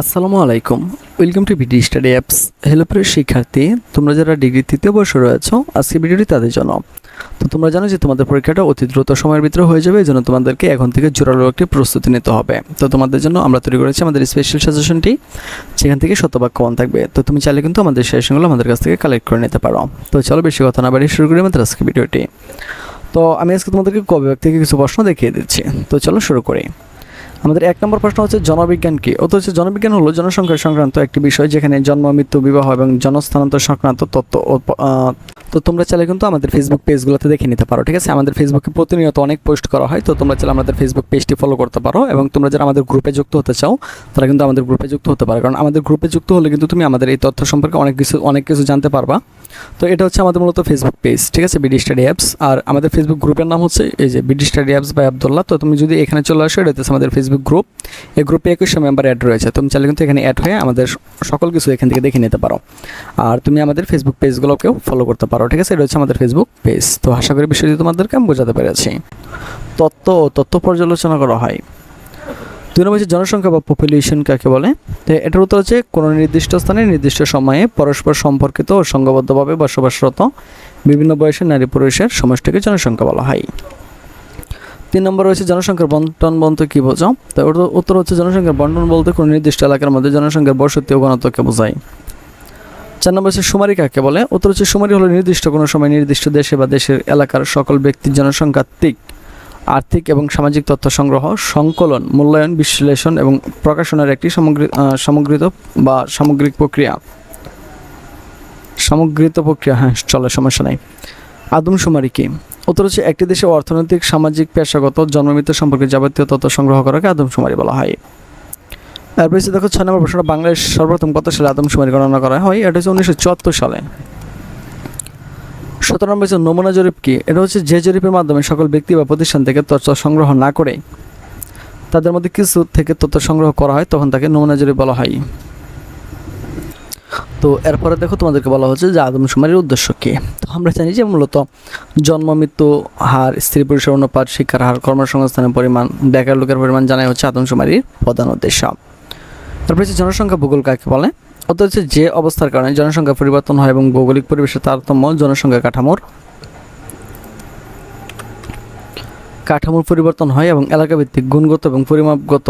আসসালামু আলাইকুম। Welcome to BD study apps hello প্রিয় শিক্ষার্থী, তোমরা যারা ডিগ্রি তৃতীয় বর্ষে রয়েছো আজকে ভিডিওটি তাদের জন্য। তো তোমরা জানো যে তোমাদের পরীক্ষাটা অতি দ্রুত সময়ের ভিতরে হয়ে যাবে এই জন্য তোমাদেরকে এখন থেকে জোরালো একটি প্রস্তুতি নিতে হবে। তো তোমাদের জন্য আমরা তৈরি করেছি আমাদের স্পেশাল সাজেশনটি যেখান থেকে শতবাক্য মন থাকবে। তো তুমি চাইলে কিন্তু আমাদের সাজেশনগুলো আমাদের কাছ থেকে কালেক্ট করে নিতে পারো। তো চলো বেশি কথা না বাড়িয়ে শুরু করি আমাদের আজকে ভিডিওটি। তো আমি আজকে তোমাদেরকে কবে থেকে কিছু প্রশ্ন দেখিয়ে দিচ্ছি। তো চলো শুরু করি। আমাদের এক নম্বর প্রশ্ন হচ্ছে, জনবিজ্ঞান কি? হচ্ছে জনবিজ্ঞান হলো জনসংখ্যা সংক্রান্ত একটি বিষয় যেখানে জন্ম, মৃত্যু, বিবাহ এবং জনস্থানান্তর সংক্রান্ত তত্ত্ব তো তোমরা চাইলে কিন্তু আমাদের ফেসবুক পেজগুলোতে দেখে নিতে পারো, ঠিক আছে? আমাদের ফেসবুকে প্রতিনিয়ত অনেক পোস্ট করা হয়, তো তোমরা চাইলে আমাদের ফেসবুক পেজটি ফলো করতে পারো এবং তোমরা যারা আমাদের গ্রুপে যুক্ত হতে চাও, তারা কিন্তু আমাদের গ্রুপে যুক্ত হতে পারো। কারণ আমাদের গ্রুপে যুক্ত হলে কিন্তু তুমি আমাদের এই তথ্য সম্পর্কে অনেক কিছু অনেক কিছু জানতে পারবা। তো এটা হচ্ছে আমাদের মূলত ফেসবুক পেজ ঠিক আছে? বিডি স্টাডি অ্যাপস আর আমাদের ফেসবুক গ্রুপের নাম হচ্ছে এই যে BD study apps by Abdullah তো তুমি যদি এখানে চলে আসো এটা হচ্ছে আমাদের ফেসবুক গ্রুপ এই গ্রুপে একুশশো মেম্বার অ্যাড রয়েছে। তুমি চাইলে কিন্তু এখানে অ্যাড হয়ে আমাদের সকল কিছু এখান থেকে দেখে নিতে পারো। আর তুমি আমাদের ফেসবুক পেজগুলোকেও ফলো করতে পারো ঠিক আছে? এটা হচ্ছে আমাদের ফেসবুক পেজ তো আশা করি বিষয়টি তোমাদেরকে আমি বোঝাতে পেরেছি। তত্ত্ব তথ্য পর্যালোচনা করা হয়। দুই নম্বর হচ্ছে জনসংখ্যা বা পপুলেশন কাকে বলে? তো এটার উত্তর হচ্ছে কোনো নির্দিষ্ট স্থানে, নির্দিষ্ট সময়ে পরস্পর সম্পর্কিত ও সংঘবদ্ধভাবে বসবাসরত বিভিন্ন বয়সের নারী পুরুষের সমষ্টিকে জনসংখ্যা বলা হয়। তিন নম্বর রয়েছে জনসংখ্যার বন্টন বলতে কী বোঝাও? তো উত্তর হচ্ছে জনসংখ্যার বন্টন বলতে কোনো নির্দিষ্ট এলাকার মধ্যে জনসংখ্যার বসতি ও ঘনত্বকে বোঝায়। চার নম্বর হচ্ছে সুমারি কাকে বলে? উত্তর হচ্ছে সুমারি হলো নির্দিষ্ট কোনো সময় নির্দিষ্ট দেশে বা দেশের এলাকার সকল ব্যক্তির জনসংখ্যাত্মিক আর্থিক এবং সামাজিক তথ্য সংগ্রহ, সংকলন, মূল্যায়ন, বিশ্লেষণ এবং প্রকাশনের একটি সামগ্রিত বা সামগ্রিক প্রক্রিয়া। সামগ্রিত প্রক্রিয়া হ্যাঁ চলে, সমস্যা নাই। আদমশুমারি কি? উত্তর হচ্ছে একটি দেশে অর্থনৈতিক, সামাজিক, পেশাগত, জন্মমৃত্যু সম্পর্কে যাবতীয় তথ্য সংগ্রহ করাকে আদমশুমারি বলা হয়। তারপরে হচ্ছে দেখো, ছয় নম্বর প্রশ্নটা, বাংলাদেশ সর্বপ্রথম কত সালে আদমশুমারি গণনা করা হয়? এটা হচ্ছে উনিশশো চুয়াত্তর সালে। সতেরো নম্বর হচ্ছে নমুনা জরিপ কি? এটা হচ্ছে যে জরিপের মাধ্যমে সকল ব্যক্তি বা প্রতিষ্ঠান থেকে তথ্য সংগ্রহ না করে তাদের মধ্যে কিছু থেকে তথ্য সংগ্রহ করা হয়, তখন তাকে নমুনা জরিপ বলা হয়। তো এরপরে দেখো, তোমাদেরকে বলা হচ্ছে যে আদমশুমারির উদ্দেশ্য কী? তো আমরা জানি যে মূলত জন্ম, মৃত্যু, হার, স্ত্রী, পুরুষের অনুপাত, শিক্ষার হার, কর্মসংস্থানের পরিমাণ, বেকার লোকের পরিমাণ জানাই হচ্ছে আদমশুমারির প্রধান উদ্দেশ্য। তারপরে হচ্ছে জনসংখ্যা ভূগোল কাকে বলে? অর্থাৎ হচ্ছে যে অবস্থার কারণে জনসংখ্যা পরিবর্তন হয় এবং ভৌগোলিক পরিবেশের তারতম্য জনসংখ্যা কাঠামোর কাঠামোর পরিবর্তন হয় এবং এলাকাভিত্তিক গুণগত এবং পরিমাপগত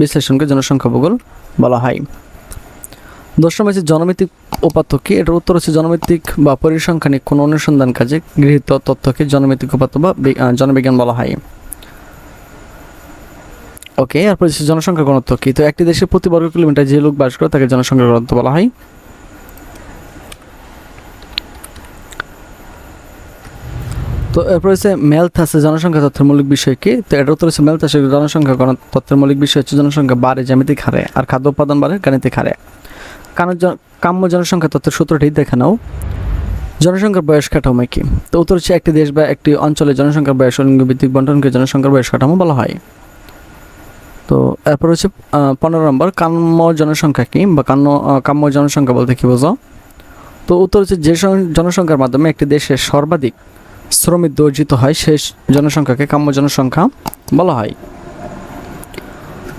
বিশ্লেষণকে জনসংখ্যা ভূগোল বলা হয়। দশম হচ্ছে জনমিতিক উপাত্ত কি? এটার উত্তর হচ্ছে জনমিতিক বা পরিসংখ্যানিক কোনো অনুসন্ধান কাজে গৃহীত তথ্যকে জনমিতিক উপাত্ত বা জনবিজ্ঞান বলা হয়। ওকে, এরপর হচ্ছে জনসংখ্যা ঘনত্ব কি? তো একটি দেশে প্রতি বর্গ কিলোমিটার যে লোক বাস করে, তাকে জনসংখ্যা ঘনত্ব বলা হয়। তো এরপর হচ্ছে মেলথাসে জনসংখ্যা তথ্যের মৌলিক বিষয় কি? তো এটার উত্তর হচ্ছে মেলথাসে জনসংখ্যা তথ্যের মৌলিক বিষয় হচ্ছে জনসংখ্যা বাড়ে জ্যামিতিক হারে আর খাদ্য উৎপাদন বাড়ে, গাণিতিক হারে। কাম্য জনসংখ্যা তথ্যের সূত্রটি দেখে নাও। জনসংখ্যার বয়স কাঠামো কি? তো উত্তর হচ্ছে একটি দেশ বা একটি অঞ্চলে জনসংখ্যার বয়স লিঙ্গ ভিত্তিক বন্টনকে জনসংখ্যার বয়স কাঠামো বলা হয়। তো এরপর হচ্ছে পনেরো নম্বর, কাম্য জনসংখ্যা কি? বা কাম্য কাম্য জনসংখ্যা বলতে কি বোঝো? তো উত্তর হচ্ছে যে জনসংখ্যার মাধ্যমে একটি দেশের সর্বাধিক শ্রমিক অর্জিত হয় সেই জনসংখ্যাকে কাম্য জনসংখ্যা বলা হয়।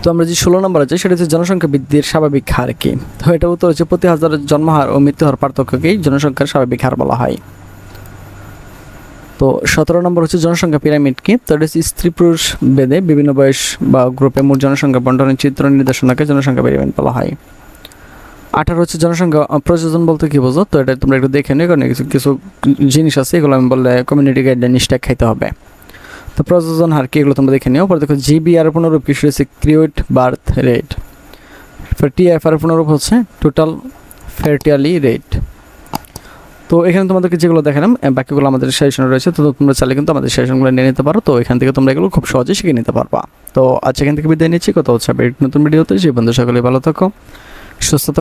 তো আমরা যে ষোলো নম্বর আছে, সেটা হচ্ছে জনসংখ্যা বৃদ্ধির স্বাভাবিক হার কি? তো এটা উত্তর হচ্ছে প্রতি হাজার জন্মহার ও মৃত্যুহার পার্থক্যকেই জনসংখ্যার স্বাভাবিক হার বলা হয়। তো সতেরো নম্বর হচ্ছে জনসংখ্যা পিরামিড কি? তো এটা হচ্ছে স্ত্রী পুরুষ বেদে বিভিন্ন বয়স বা গ্রুপে মোট জনসংখ্যা বন্টনের চিত্র নির্দেশনাকে জনসংখ্যা পিরামিড বলা হয়। আঠারো হচ্ছে জনসংখ্যা প্রযোজন বলতে কি বোঝো? তো এটা তোমরা একটু দেখে নিও, কারণ কিছু কিছু জিনিস আছে, এগুলো আমি বললে কমিউনিটি গাইডলাইন স্ট্যাক খাইতে হবে। তো প্রযোজন হার কি, এগুলো তোমরা দেখে নিও। পরে দেখো জিবি আর পুনরূপ কি হচ্ছে ক্রিয়েট বার্থ রেট টিএফ আর পুনরূপ হচ্ছে টোটাল ফেরটিয়ালি রেট তো এখানে তোমাদেরকে যেগুলো দেখালাম বাকিগুলো আমাদের সেশন রয়েছে, তো তোমরা চাইলে কিন্তু আমাদের সেশনগুলো নিয়ে নিতে পারো। তো এখান থেকে তোমরা এগুলো খুব সহজে শিখে নিতে পারবা। তো আজ এখান থেকে বিদায় নিচ্ছি। কত হচ্ছে নতুন ভিডিওতে সেই বন্ধু সকলে ভালো থাকো, সুস্থ।